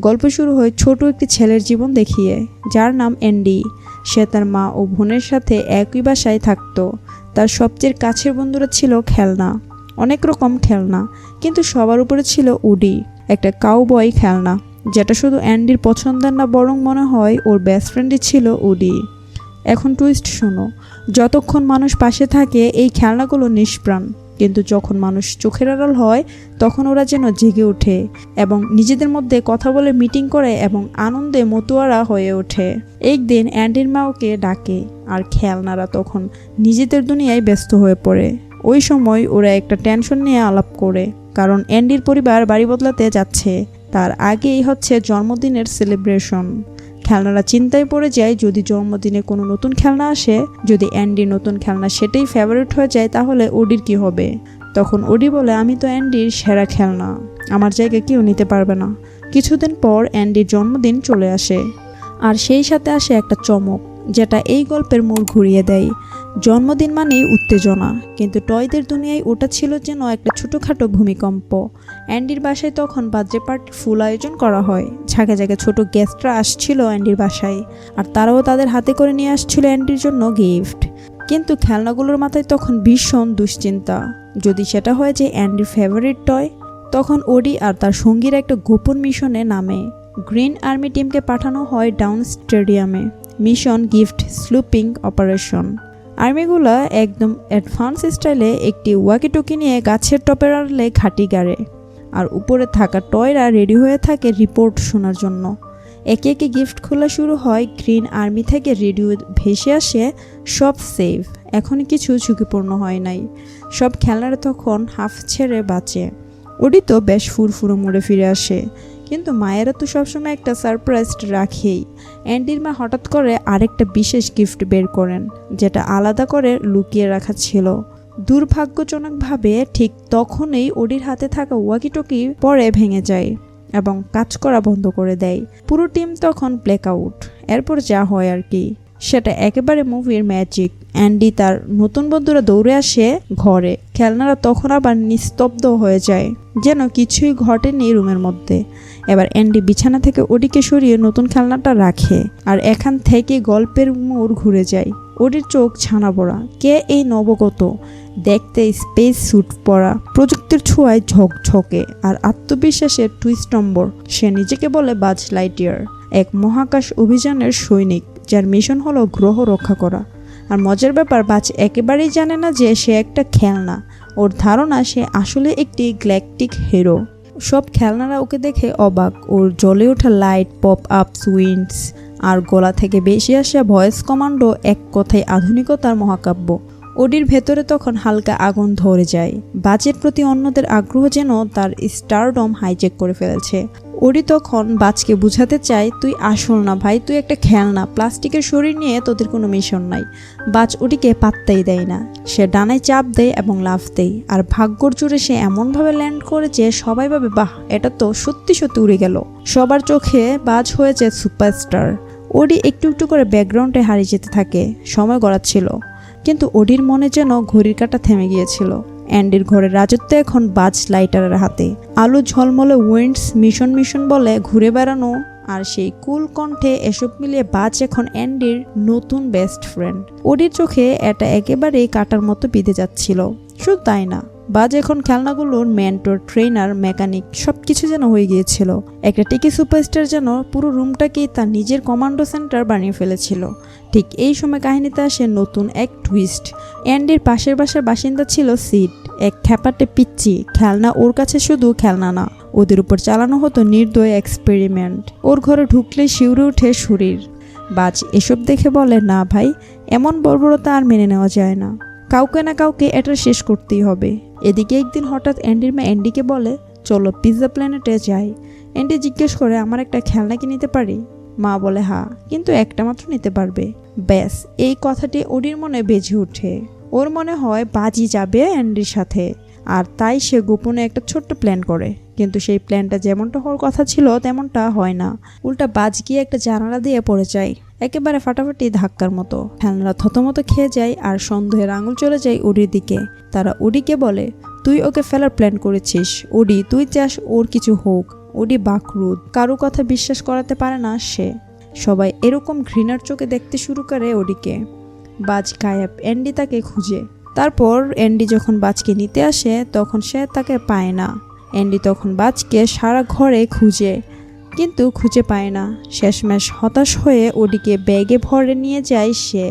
গল্প শুরু হয় ছোট একটি ছেলের জীবন দেখিয়ে, যার নাম অ্যান্ডি। সে তার মা ও বোনের সাথে একই বাসায় থাকতো। তার সবচেয়ে কাছের বন্ধুরা ছিল খেলনা। অনেক রকম খেলনা, কিন্তু সবার উপরে ছিল উডি, একটা কাউবয় খেলনা, যেটা শুধু অ্যান্ডির পছন্দের না, বরং মনে হয় ওর বেস্ট ফ্রেন্ডই ছিল উডি। এখন টুইস্ট শোনো, যতক্ষণ মানুষ পাশে থাকে, এই খেলনাগুলো নিষ্প্রাণ। কিন্তু যখন মানুষ চোখের আড়াল হয়, তখন ওরা যেন জেগে ওঠে এবং নিজেদের মধ্যে কথা বলে মিটিং করে এবং আনন্দে মতুয়ারা হয়ে ওঠে। একদিন অ্যান্ডির মা ওকে ডাকে, আর খেলনারা তখন নিজেদের দুনিয়ায় ব্যস্ত হয়ে পড়ে। ওই সময় ওরা একটা টেনশন নিয়ে আলাপ করে, কারণ অ্যান্ডির পরিবার বাড়ি বদলাতে যাচ্ছে। তার আগেই হচ্ছে জন্মদিনের সেলিব্রেশন। খেলনারা চিন্তায় পড়ে যায়, যদি জন্মদিনে কোনো নতুন খেলনা আসে, যদি অ্যান্ডি নতুন খেলনা সেটাই ফেভারিট হয়ে যায়, তাহলে ওডির কি হবে? তখন ওডি বলে, আমি তো অ্যান্ডির সেরা খেলনা। আমার জায়গায় কেউ নিতে পারবে না। কিছুদিন পর অ্যান্ডির জন্মদিন চলে আসে। আর সেই সাথে আসে একটা চমক, যেটা এই গল্পের মোড় ঘুরিয়ে দেয়। জন্মদিন মানেই উত্তেজনা, কিন্তু টয়দের দুনিয়ায় ওটা ছিল যেন একটা ছোটোখাটো ভূমিকম্প। অ্যান্ডির বাসায় তখন বার্থডে পার্টির ফুল আয়োজন করা হয়। ঝাঁকে ঝাঁকে ছোট গেস্টরা আসছিল অ্যান্ডির বাসায়, আর তারাও তাদের হাতে করে নিয়ে আসছিল অ্যান্ডির জন্য গিফট। কিন্তু খেলনাগুলোর মাথায় তখন ভীষণ দুশ্চিন্তা। যদি সেটা হয় যে অ্যান্ডির ফেভারিট টয় তখন ওডি আর তার সঙ্গীরা একটা গোপন মিশনে নামে। গ্রিন আর্মি টিমকে পাঠানো হয় ডাউন স্টেডিয়ামে। মিশন গিফট স্লুপিং অপারেশন। আর্মিগুলা একদম অ্যাডভান্স স্টাইলে একটি ওয়াকিটকি নিয়ে গাছের টপের আড়লে ঘাঁটি গাড়ে। আর উপরে থাকা টয়রা রেডি হয়ে থাকে রিপোর্ট শোনার জন্য। একে একে গিফট খোলা শুরু হয়, গ্রিন আর্মি থেকে রেডিও ভেসে আসে সব সেভ। এখন কিছু ঝুঁকিপূর্ণ হয় নাই। সব খেলার তখন হাফ ছেড়ে বাঁচে। ওডি তো বেশ ফুরফুরো মুড়ে ফিরে আসে। কিন্তু মায়েরা তো সবসময় একটা সারপ্রাইজ রাখেই। অ্যান্ডির মা হঠাৎ করে আরেকটা বিশেষ গিফট বের করেন, যেটা আলাদা করে লুকিয়ে রাখা ছিল। দুর্ভাগ্যজনকভাবে ঠিক তখনই ওডির হাতে থাকা ওয়াকিটকি পরে ভেঙে যায় এবং কাজ করা বন্ধ করে দেয়। পুরো টিম তখন ব্ল্যাক আউট এরপর যা হয় আর কি। সেটা একেবারে মুভির ম্যাজিক অ্যান্ডি তার নতুন বন্ধুরা দৌড়ে আসে ঘরে। খেলনারা তখন আবার নিস্তব্ধ হয়ে যায়। যেন কিছুই ঘটেনি রুমের মধ্যে। এবার অ্যান্ডি বিছানা থেকে ওডিকে সরিয়ে নতুন খেলনাটা রাখে আর এখান থেকে গল্পের মোড় ঘুরে যায়। ওডির চোখ ছানা পড়া। কে এই নবগত? দেখতে স্পেস স্যুট পরা। প্রযুক্তির ছোঁয়ায় ঝকঝকে আর আত্মবিশ্বাসের টুইস্ট নম্বর সে নিজেকে বলে বাজ লাইটিয়ার এক মহাকাশ অভিযানের সৈনিক। যার মিশন হলো গ্রহ রক্ষা করা। আর মজার ব্যাপার বাচ একেবারেই জানে না যে সে একটা খেলনা। ওর ধারণা, সে আসলে একটি গ্ল্যাকটিক হিরো সব খেলনারা ওকে দেখে অবাক। ওর জ্বলে ওঠা লাইট পপ আপ উইন্ডস আর গলা থেকে বেশি আসা ভয়েস কমান্ডো এক কথায় আধুনিকতার মহাকাব্য। ওডির ভেতরে তখন হালকা আগুন ধরে যায়। বাজের প্রতি অন্যদের আগ্রহ যেন তার স্টারডম হাইজেক করে ফেলেছে। ওডি তখন বাজকে বুঝাতে চায়, তুই আসল না ভাই, তুই একটা খেলনা, প্লাস্টিকের শরীর নিয়ে তোদের কোনো মিশন নাই। বাজ ওডিকে পাত্তাই দেয় না। সে ডানায় চাপ দেয় এবং লাফ দেয়, আর ভাগ্যর জোরে সে এমনভাবে ল্যান্ড করে যে সবাই ভাবে, বাহ, এটা তো সত্যি সত্যি উড়ে গেল। সবার চোখে বাজ হয়েছে সুপারস্টার ওডি একটু একটু করে ব্যাকগ্রাউন্ডে হারিয়ে যেতে থাকে, সময় গড়াচ্ছিল। কিন্তু ওডির মনে যেন ঘড়ির কাটা থেমে গিয়েছিল। অ্যান্ডির ঘরের রাজত্ব এখন বাজ লাইটারের হাতে। আলো ঝলমলে উইন্ডস মিশন মিশন বলে ঘুরে বেড়ানো, আর সেই কুল কণ্ঠে এসব মিলিয়ে বাজ এখন অ্যান্ডির নতুন বেস্ট ফ্রেন্ড। ওডির চোখে এটা একেবারেই কাটার মতো বিঁধে যাচ্ছিল। শুধু তাই না বাজ এখন খেলনাগুলোর মেন্টর ট্রেনার মেকানিক সব কিছু যেন হয়ে গিয়েছিল, একটা টিকি সুপারস্টার যেন পুরো রুমটাকেই তার নিজের কমান্ডো সেন্টার বানিয়ে ফেলেছিল। ঠিক এই সময় কাহিনীতে আসে নতুন এক টুইস্ট অ্যান্ডির পাশের বাসার বাসিন্দা ছিল সিড, এক খ্যাপাটে পিচ্ছি খেলনা ওর কাছে শুধু খেলনা না, ওদের উপর চালানো হতো নির্দয় এক্সপেরিমেন্ট ওর ঘরে ঢুকলে শিউরে ওঠে শরীর। বাজ এসব দেখে বলে, না ভাই, এমন বর্বরতা আর মেনে নেওয়া যায় না। কাউকে না কাউকে এটা শেষ করতেই হবে। এদিকে একদিন হঠাৎ অ্যান্ডির মা অ্যান্ডিকে বলে, চলো পিৎজা প্ল্যানেটে যাই। অ্যান্ডি জিজ্ঞেস করে, আমার একটা খেলনা কি নিতে পারি? মা বলে, হা, কিন্তু একটা মাত্র নিতে পারবে। ব্যাস, এই কথাটি ওডির মনে বেজে ওঠে। ওর মনে হয় বাজি যাবে অ্যান্ডির সাথে, আর তাই সে গোপনে একটা ছোট্ট প্ল্যান করে। কিন্তু সেই প্ল্যানটা যেমনটা হওয়ার কথা ছিল, তেমনটা হয় না। উল্টা বাজ গিয়ে একটা জানালা দিয়ে পড়ে যায়। একেবারে ফাটাফাটি ধাক্কার মতো। খেলনারা থতমতো খেয়ে যায় আর সন্দেহের আঙুল চলে যায় উডির দিকে। তারা উডিকে বলে, তুই ওকে ফেলার প্ল্যান করেছিস। উডি, তুই চাস ওর কিছু হোক। ওডি বাকরুদ। কারও কথা বিশ্বাস করাতে পারে না সে। সবাই এরকম ঘৃণার চোখে দেখতে শুরু করে ওডিকে বাজ গায়েব অ্যান্ডি তাকে খুঁজে। তারপর অ্যান্ডি যখন বাজকে নিতে আসে, তখন সে তাকে পায় না। অ্যান্ডি তখন বাজকে সারা ঘরে খুঁজে। কিন্তু খুঁজে পায় না। শেষমেশ হতাশ হয়ে ওডিকে ব্যাগে ভরে নিয়ে যায় সে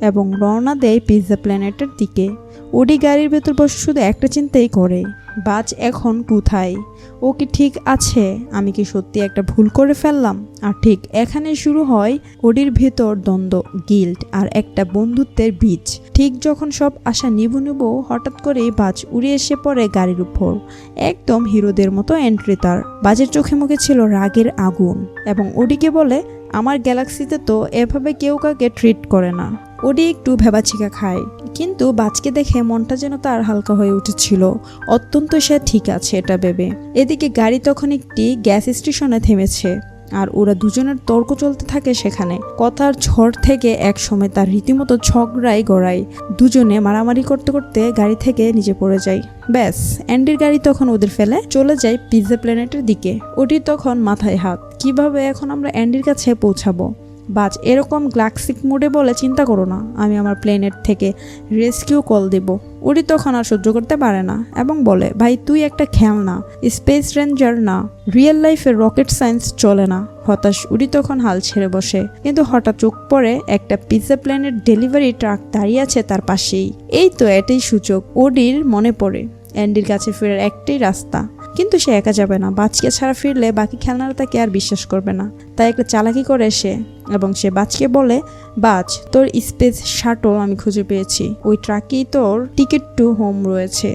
এবং রওনা দেয় পিৎজা প্ল্যানেটের দিকে। ওডি গাড়ির ভেতর বসে শুধু একটা চিন্তাই করে। বাজ এখন কোথায়? ও কি ঠিক আছে? আমি কি সত্যি একটা ভুল করে ফেললাম? আর ঠিক এখানে শুরু হয় ওডির ভেতর দ্বন্দ্ব গিল্ড আর একটা বন্ধুত্বের বীজ। ঠিক যখন সব আশা নিবু নিবু, হঠাৎ করেই বাজ উড়ে এসে পড়ে গাড়ির উপর। একদম হিরোদের মতো এন্ট্রি তার। বাজের চোখে মুখে ছিল রাগের আগুন। এবং ওডিকে বলে, আমার গ্যালাক্সিতে তো এভাবে কেউ কাউকে ট্রিট করে না। ওডি একটু ভেবাচিকা খায়। কিন্তু বাজকে দেখে মনটা যেন তার হালকা হয়ে উঠেছিল। অত্যন্ত সে ঠিক আছে এটা ভেবে। এদিকে গাড়ি তখন একটি গ্যাস স্টেশনে থেমেছে। আর ওরা দুজনের তর্ক চলতে থাকে সেখানে। কথার ঝড় থেকে এক সময় তার রীতিমতো ঝগড়াই গড়ায়। দুজনে মারামারি করতে করতে গাড়ি থেকে নিচে পড়ে যায়। ব্যাস, অ্যান্ডির গাড়ি তখন ওদের ফেলে চলে যায় পিৎজা প্ল্যানেটের দিকে। ওটির তখন মাথায় হাত, কীভাবে এখন আমরা অ্যান্ডির কাছে পৌঁছাবো? বাজ, এরকম গ্লাক্সিক মুডে বলে চিন্তা করো না, আমি আমার প্লেনের থেকে রেস্কিউ কল দেব। উড়ি তখন আর সহ্য করতে পারে না এবং বলে, ভাই, তুই একটা খেলনা স্পেস রেঞ্জার না রিয়েল লাইফের রকেট সায়েন্স চলে না। হতাশ উড়ি তখন হাল ছেড়ে বসে, কিন্তু হঠাৎ চোখ পড়ে একটা পিৎজা প্লেনের ডেলিভারি ট্রাক দাঁড়িয়ে আছে তার পাশেই। এই তো এটাই সূচক ওডির মনে পড়ে। অ্যান্ডির কাছে ফেরার একটাই রাস্তা। কিন্তু সে একা যাবে না। বাচ্কে ছাড়া ফিরলে বাকি খেলনারা তাকে আর বিশ্বাস করবে না। তাই একটা চালাকি করে সে এবং সে বাজকে বলে বাজ তোর স্পেস শাটল আমি খুঁজে পেয়েছি। ওই ট্রাকেই তোর টিকিট টু হোম রয়েছে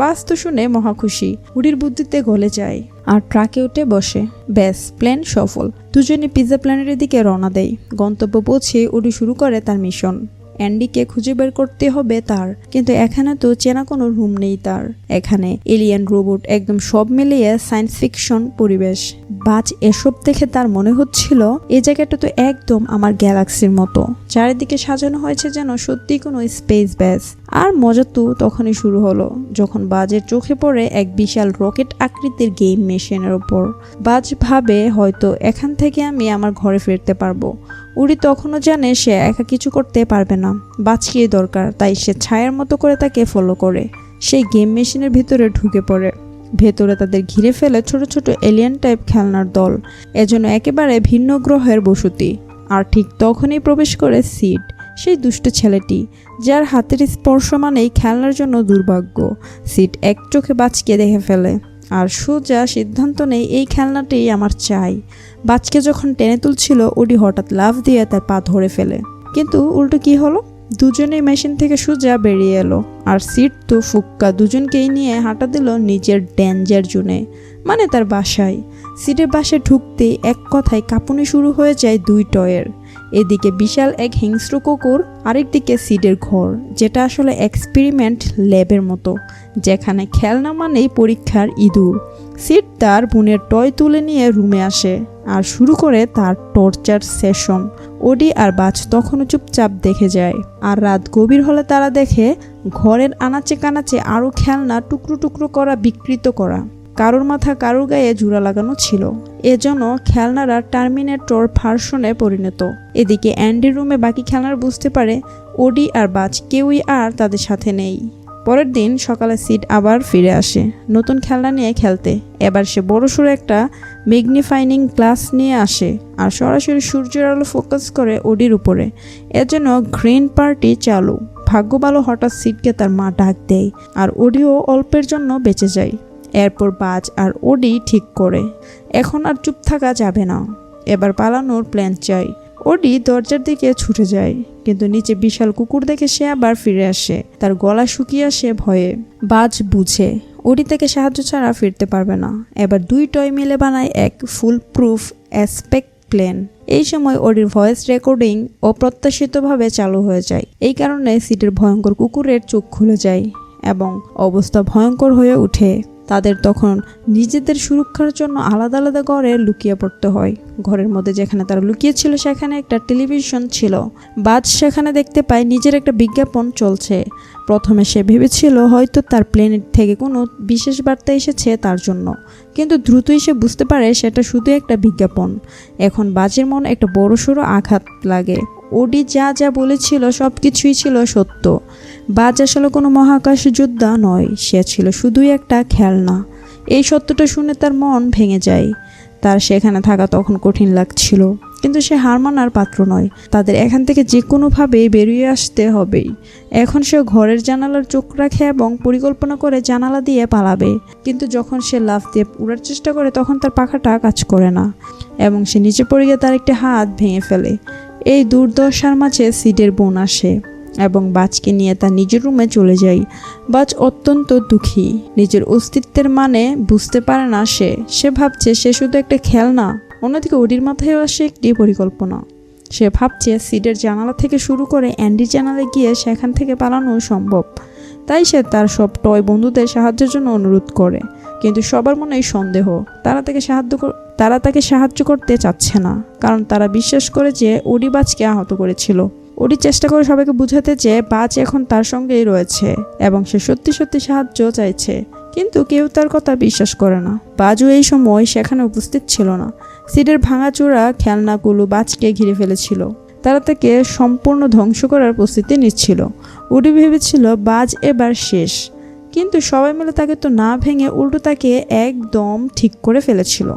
বাস তো শুনে মহা খুশি। উড়ির বুদ্ধিতে গলে যায় আর ট্রাকে উঠে বসে। ব্যাস, প্ল্যান সফল। দুজনে পিৎজা প্ল্যানেটের দিকে রওনা দেয়। গন্তব্য পৌঁছে উড়ি শুরু করে তার মিশন। অ্যান্ডিকে খুঁজে বের করতে হবে তার। কিন্তু এখানে তো চেনা কোনো রুম নেই তার। এখানে এলিয়ান রোবট একদম সব মিলিয়ে সায়েন্স ফিকশন পরিবেশ। বাজ এসব দেখে তার মনে হচ্ছিল এই জায়গাটা তো একদম আমার গ্যালাক্সির মতো। চারিদিকে সাজানো হয়েছে যেন সত্যি কোনো স্পেস ব্যাস। আর মজা তো তখনই শুরু হলো, যখন বাজের চোখে পড়ে এক বিশাল রকেট আকৃতির গেম মেশিনের ওপর বাজ ভাবে, হয়তো এখান থেকে আমি আমার ঘরে ফিরতে পারব। উড়ি তখনও জানে সে একা কিছু করতে পারবে না। বাঁচিয়ে দরকার, তাই সে ছায়ার মতো করে তাকে ফলো করে। সেই গেম মেশিনের ভিতরে ঢুকে পড়ে। ভেতরে তাদের ঘিরে ফেলে ছোট ছোট এলিয়ান টাইপ খেলনার দল। এজন্য একেবারে ভিন্ন গ্রহের বসতি। আর ঠিক তখনই প্রবেশ করে সিড সেই দুষ্ট ছেলেটি, যার হাতের স্পর্শ মানেই খেলনার জন্য দুর্ভাগ্য। সিট এক চোখে বাঁচকে দেখে ফেলে, আর সোজা সিদ্ধান্ত নেই এই খেলনাটি আমার চাই। বাচ্কে যখন টেনে তুলছিল ওটি হঠাৎ লাভ দিয়ে তার পা ধরে ফেলে। কিন্তু উল্টো কি হলো? দুজনেই মেশিন থেকে সোজা বেরিয়ে এলো, আর সিট তো ফুক্কা দুজনকেই নিয়ে হাঁটা দিল নিজের ড্যাঞ্জার জুনে মানে তার বাসায়। সিটের বাসায় ঢুকতেই এক কথায় কাঁপুনি শুরু হয়ে যায় দুই টয়ের। এদিকে বিশাল এক হিংস্র কুকুর আরেকদিকে সিডের ঘর, যেটা আসলে এক্সপেরিমেন্ট ল্যাবের মতো, যেখানে খেলনা মানেই পরীক্ষার ইঁদুর। সিড তার বোনের টয় তুলে নিয়ে রুমে আসে আর শুরু করে তার টর্চার সেশন। ওডি আর বাজ তখনও চুপচাপ দেখে যায় আর রাত গভীর হলে তারা দেখে ঘরের আনাচে কানাচে আরও খেলনা টুকরো টুকরো করা বিকৃত করা। কারোর মাথা কারোর গায়ে জুড়া লাগানো ছিল। এজন্য খেলনারা টার্মিনেটর ভার্সনে পরিণত। এদিকে অ্যান্ডি রুমে বাকি খেলনার বুঝতে পারে ওডি আর বাজ কেউই আর তাদের সাথে নেই। পরের দিন সকালে সিট আবার ফিরে আসে নতুন খেলনা নিয়ে খেলতে। এবার সে বড়সড় একটা ম্যাগনিফাইনিং গ্লাস নিয়ে আসে আর সরাসরি সূর্যের আলো ফোকাস করে ওডির উপরে। এর জন্য গ্রিন পার্টি চালু। ভাগ্য ভালো হঠাৎ সিটকে তার মা ডাক দেয় আর ওডিও অল্পের জন্য বেঁচে যায়। এরপর বাজ আর ওডি ঠিক করে। এখন আর চুপ থাকা যাবে না। এবার পালানোর প্ল্যান চাই। ওডি দরজার দিকে ছুটে যায়, কিন্তু নিচে বিশাল কুকুর দেখে সে আবার ফিরে আসে। তার গলা শুকিয়ে আসে ভয়ে। বাজ বুঝে, ওডি থেকে সাহায্য ছাড়া ফিরতে পারবে না। এবার দুই টয় মিলে বানায় এক ফুল প্রুফ অ্যাসপেক্ট প্লেন এই সময় ওডির ভয়েস রেকর্ডিং অপ্রত্যাশিতভাবে চালু হয়ে যায়। এই কারণে সিটের ভয়ঙ্কর কুকুরের চোখ খুলে যায় এবং অবস্থা ভয়ঙ্কর হয়ে ওঠে। তাদের তখন নিজেদের সুরক্ষার জন্য আলাদা আলাদা ঘরে লুকিয়ে পড়তে হয়। ঘরের মধ্যে যেখানে তারা লুকিয়েছিল, সেখানে একটা টেলিভিশন ছিল। বাজ সেখানে দেখতে পায় নিজের একটা বিজ্ঞাপন চলছে। প্রথমে সে ভেবেছিল হয়তো তার প্লেনেট থেকে কোনো বিশেষ বার্তা এসেছে তার জন্য। কিন্তু দ্রুতই সে বুঝতে পারে সেটা শুধু একটা বিজ্ঞাপন। এখন বাজের মনে একটা বড়সড় আঘাত লাগে। ওডি যা যা বলেছিল সব কিছুই ছিল সত্য। বাজ আসলে কোনো মহাকাশ যোদ্ধা নয়, সে ছিল শুধুই একটা খেলনা। এই সত্যটা শুনে তার মন ভেঙে যায়। তার সেখানে থাকা তখন কঠিন লাগছিল, কিন্তু সে হার মানার পাত্র নয়। তাদের এখান থেকে যে কোনোভাবে বেরিয়ে আসতে হবেই। এখন সে ঘরের জানালার চোখ রাখে এবং পরিকল্পনা করে জানালা দিয়ে পালাবে। কিন্তু যখন সে লাফ দিয়ে উড়ার চেষ্টা করে, তখন তার পাখাটা কাজ করে না এবং সে নিচে পড়ে গিয়ে তার একটি হাত ভেঙে ফেলে। এই দুর্দশার মাঝে সিডের বোন আসে। এবং বাজকে নিয়ে তার নিজের রুমে চলে যায় বাজ অত্যন্ত দুঃখী। নিজের অস্তিত্বের মানে বুঝতে পারে না সে। সে ভাবছে সে শুধু একটা খেলনা, অন্যদিকে ওডির মাথায় আসে একটি পরিকল্পনা। সে ভাবছে সিডের জানালা থেকে শুরু করে অ্যান্ডির জানালে গিয়ে সেখান থেকে পালানো সম্ভব। তাই সে তার সব টয় বন্ধুদের সাহায্যের জন্য অনুরোধ করে। কিন্তু সবার মনেই সন্দেহ। তারা তাকে সাহায্য তারা তাকে সাহায্য করতে চাচ্ছে না। কারণ তারা বিশ্বাস করে যে ওডি বাজকে আহত করেছিল। ওডি চেষ্টা করে সবাইকে বুঝাতে যে বাজ এখন তার সঙ্গেই রয়েছে এবং সে সত্যি সত্যি সাহায্য চাইছে। কিন্তু কেউ তার কথা বিশ্বাস করে না। বাজও এই সময় সেখানে উপস্থিত ছিল না। সিডের ভাঙাচোরা খেলনাগুলো বাজকে ঘিরে ফেলেছিল। তারা তাকে সম্পূর্ণ ধ্বংস করার প্রস্তুতি নিচ্ছিল। উডি ভেবেছিল বাজ এবার শেষ। কিন্তু সবাই মিলে তাকে তো না ভেঙে উল্টো তাকে একদম ঠিক করে ফেলেছিল।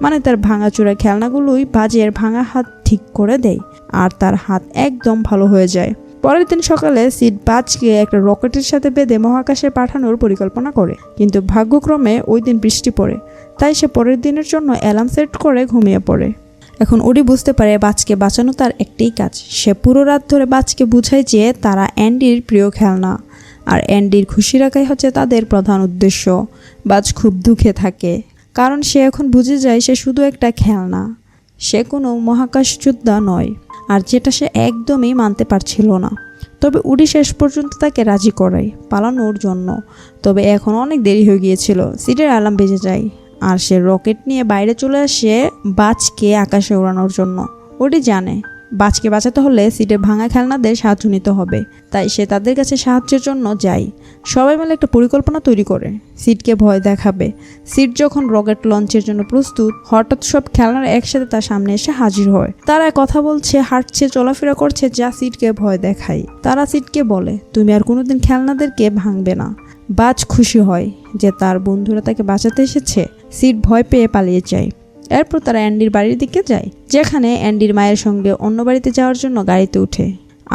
মানে তার ভাঙাচোরা খেলনাগুলোই বাজের ভাঙা হাত ঠিক করে দেয়। আর তার হাত একদম ভালো হয়ে যায়। পরের দিন সকালে সিড বাজকে একটা রকেটের সাথে বেঁধে মহাকাশে পাঠানোর পরিকল্পনা করে। কিন্তু ভাগ্যক্রমে ওই দিন বৃষ্টি পড়ে, তাই সে পরের দিনের জন্য অ্যালার্ম সেট করে ঘুমিয়ে পড়ে। এখন ওডি বুঝতে পারে বাজকে বাঁচানো তার একটাই কাজ। সে পুরো রাত ধরে বাজকে বুঝায় যে তারা অ্যান্ডির প্রিয় খেলনা। আর অ্যান্ডির খুশি রাখাই হচ্ছে তাদের প্রধান উদ্দেশ্য। বাজ খুব দুঃখে থাকে, কারণ সে এখন বুঝে যায় সে শুধু একটা খেলনা। সে কোনো মহাকাশ যোদ্ধা নয়। আর যেটা সে একদমই মানতে পারছিল না। তবে উডি শেষ পর্যন্ত তাকে রাজি করায় পালানোর জন্য। তবে এখন অনেক দেরি হয়ে গিয়েছিল, সিটের আলাম বেজে যায় আর সে রকেট নিয়ে বাইরে চলে আসে বাজকে আকাশে ওড়ানোর জন্য। ওটি জানে বাজকে বাঁচাতে হলে সিটের ভাঙা খেলনাদের সাহায্য নিতে হবে। তাই সে তাদের কাছে সাহায্যের জন্য যায়। সবাই মিলে একটা পরিকল্পনা তৈরি করে। সিটকে ভয় দেখাবে। সিট যখন রকেট লঞ্চের জন্য প্রস্তুত, হঠাৎ সব খেলনার একসাথে তার সামনে এসে হাজির হয়। তারা কথা বলছে, হাঁটছে, চলাফেরা করছে যা সিটকে ভয় দেখায়। তারা সিটকে বলে, তুমি আর কোনোদিন খেলনাদেরকে ভাঙবে না। বাজ খুশি হয় যে তার বন্ধুরা তাকে বাঁচাতে এসেছে। সিট ভয় পেয়ে পালিয়ে যায়। এরপর তারা অ্যান্ডির বাড়ির দিকে যায়, যেখানে অ্যান্ডির মায়ের সঙ্গে অন্য বাড়িতে যাওয়ার জন্য গাড়িতে উঠে।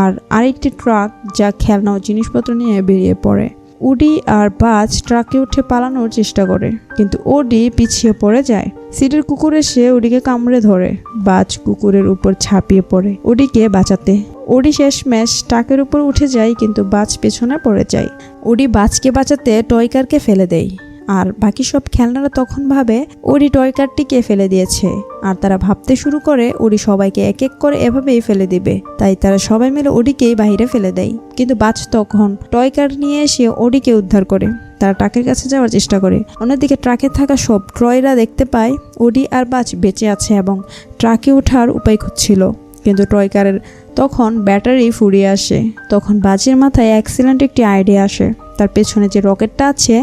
আর আরেকটি ট্রাক যা খেলনা জিনিসপত্র নিয়ে বেরিয়ে পড়ে। উডি আর বাজ ট্রাকে উঠে পালানোর চেষ্টা করে, কিন্তু ওডি পিছিয়ে পড়ে যায়। সিটের কুকুর এসে ওডিকে কামড়ে ধরে। বাজ কুকুরের উপর ছাপিয়ে পড়ে ওডিকে বাঁচাতে। ওডি শেষমেশ ট্রাকের উপর উঠে যায়, কিন্তু বাজ পেছনে পড়ে যায়। ওডি বাজকে বাঁচাতে টয়কারকে ফেলে দেয়। আর বাকি সব খেলনারা তখন ভাবে ওরি টয়কারটিকে ফেলে দিয়েছে। আর তারা ভাবতে শুরু করে ওরি সবাইকে এক এক করে এভাবেই ফেলে দিবে। তাই তারা সবাই মিলে ওডিকেই বাইরে ফেলে দেয়। কিন্তু বাজ তখন টয়কার নিয়ে এসে ওডিকে উদ্ধার করে। তারা ট্রাকের কাছে যাওয়ার চেষ্টা করে। অন্যদিকে ট্রাকে থাকা সব ট্রয়রা দেখতে পায় ওডি আর বাজ বেঁচে আছে এবং ট্রাকে ওঠার উপায় খুঁজছিল। কিন্তু টয়কারের তখন ব্যাটারি ফুরিয়ে আসে। তখন বাজের মাথায় অ্যাক্সিলেন্ট একটি আইডিয়া আসে। তার পেছনে যে রকেটটা আছে,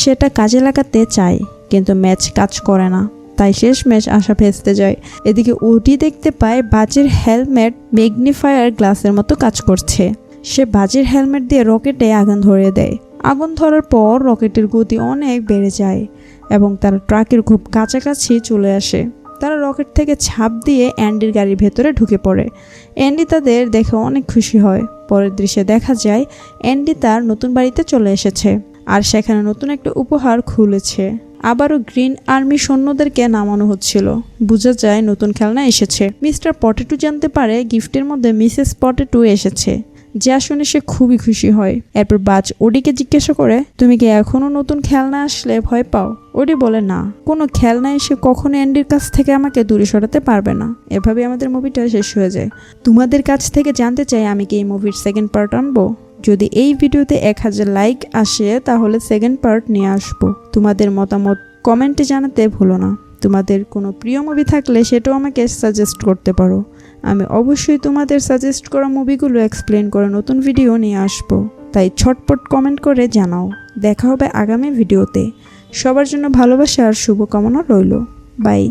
সেটা কাজে লাগাতে চায়, কিন্তু ম্যাচ কাজ করে না। তাই শেষ ম্যাচ আশা ভেস্তে যায়। এদিকে ওটি দেখতে পায় বাজের হেলমেট ম্যাগনিফায়ার গ্লাসের মতো কাজ করছে। সে বাজের হেলমেট দিয়ে রকেটে আগুন ধরিয়ে দেয়। আগুন ধরার পর রকেটের গতি অনেক বেড়ে যায় এবং তারা ট্রাকের খুব কাছাকাছি চলে আসে। তারা রকেট থেকে ছাপ দিয়ে অ্যান্ডির গাড়ির ভেতরে ঢুকে পড়ে। অ্যান্ডি তাদের দেখে অনেক খুশি হয়। পরের দৃশ্যে দেখা যায়, অ্যান্ডি তার নতুন বাড়িতে চলে এসেছে আর সেখানে নতুন একটা উপহার খুলেছে। আবারও গ্রিন আর্মি সৈন্যদেরকে নামানো হচ্ছিল। বোঝা যায় নতুন খেলনা এসেছে। মিস্টার পটেটু জানতে পারে গিফটের মধ্যে মিসেস পটেটু এসেছে। যা শুনে সে খুবই খুশি হয়। এরপর বাজ ওডিকে জিজ্ঞাসা করে, তুমি কি এখনও নতুন খেলনা আসলে ভয় পাও? ওডি বলে, না। কোনো খেলনা এসে কখনো অ্যান্ডির কাছ থেকে আমাকে দূরে সরাতে পারবে না। এভাবে আমাদের মুভিটা শেষ হয়ে যায়। তোমাদের কাছ থেকে জানতে চাই আমি কি এই মুভির সেকেন্ড পার্ট আনব? যদি এই ভিডিওতে এক হাজার লাইক আসে, তাহলে সেকেন্ড পার্ট নিয়ে আসব। তোমাদের মতামত কমেন্টে জানাতে ভুলো না। তোমাদের কোনো প্রিয় মুভি থাকলে সেটাও আমাকে সাজেস্ট করতে পারো। আমি অবশ্যই তোমাদের সাজেস্ট করা মুভিগুলো এক্সপ্লেন করে নতুন ভিডিও নিয়ে আসব। তাই ছটপট কমেন্ট করে জানাও। দেখা হবে আগামী ভিডিওতে সবার জন্য ভালোবাসা আর শুভকামনা রইল। বাই